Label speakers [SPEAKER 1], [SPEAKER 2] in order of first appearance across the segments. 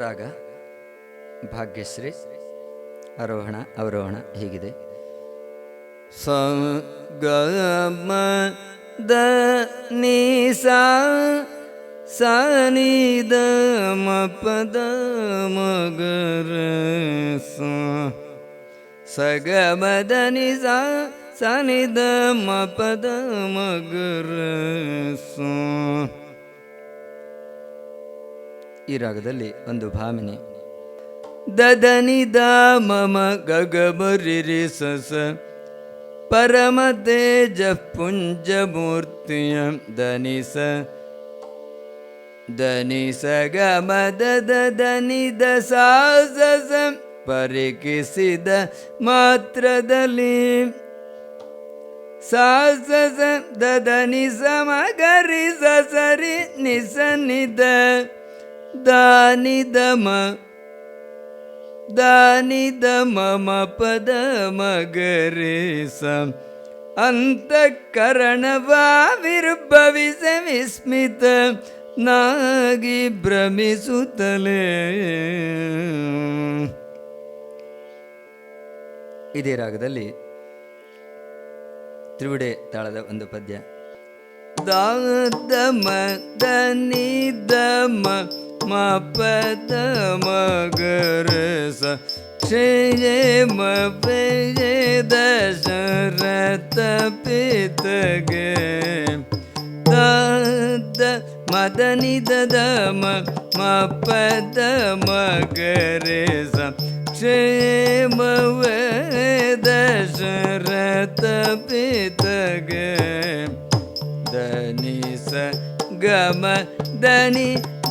[SPEAKER 1] ರಾಗ, ಭಾಗ್ಯಶ್ರೀ, ಆರೋಹಣ, ಅವರೋಹಣ ಹೀಗಿದೆ. ಸ ಗ ಮ ದ ನೀ ಸಾ ಸಾ ni ದ ಮ ಪ ದ ಮ ರ ಸ ಸ ಗ ಮ ದ ನಿ ಸಾ ಸಾ ನಿ ದ ಮ ಪ ದ ಮ ಗ ಸ ಈ ರಾಗದಲ್ಲಿ ಒಂದು ಭಾವನೆ. ದದನಿ ಮಮ ಗಗಬರಿ ಸಸ, ಪರಮ ತೇಜ ಪುಂಜ ಮೂರ್ತಿಯ ದನಿ ಸ ದನಿ ಸ ಗ ಮದ ದನಿ ದ ಸಾ ಸ ಸ, ಪರಿಕಿಸಿದ ಮಾತ್ರದಲ್ಲಿ. ಸಾ ಸ ಸ ದನಿ ಸ ಮ ಗರಿ ಸ ಸರಿ ನಿಸ ನಿದ ದಾನಿ ದಮ ದಾನಿ ದಮ ಪದ ಮಗರೆ ಸ ಅಂತಃಕರಣವಾವಿರ್ಭವಿಸ ವಿಸ್ಮಿತ ನಾಗಿ ಭ್ರಮಿಸುತ್ತಲೇ. ಇದೇ ರಾಗದಲ್ಲಿ ತ್ರಿವಿಡೆ ತಾಳದ ಒಂದು ಪದ್ಯ. ದಾದಮ ದನಿ ದಮ ಮ ಪದ ಮಗರ ಸ ಕ್ಷಯ ಮ ಪಯ ದಶರಥ ಪಿತಗೆ ದ ಮದನಿ ದದ ಮ ಮ ಪದ ಮಗರೆ ಸ ಕ್ಷೇಮ ದಶರಥ ಪಿತಗೆ ದನಿ ಸ ಗಮ ದನಿ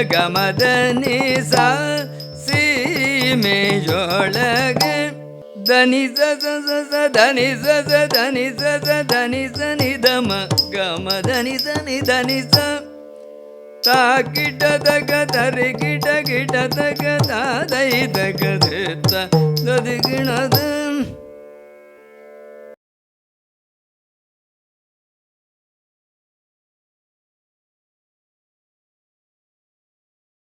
[SPEAKER 1] ಗಮದನಿ ಸ ಸೀಮೆಯೊಳಗೆ ದನಿ ಸ ಸ ಸ ಸ ಧನಿ ಸ ಸ ಧನಿ ಸ ಸ ಧನಿ ಸ ನಿ ಧಮ ಗಮ ಧನಿ ಸ ನಿ ಧನಿ ಸ ತಾ ಕಿಟ ತಗ ತರಿ ಕಿಟ ಕಿಟ ತಗ ತಾ ದೈ ತಗ ತ ದದಿ ಗಿಣ ದ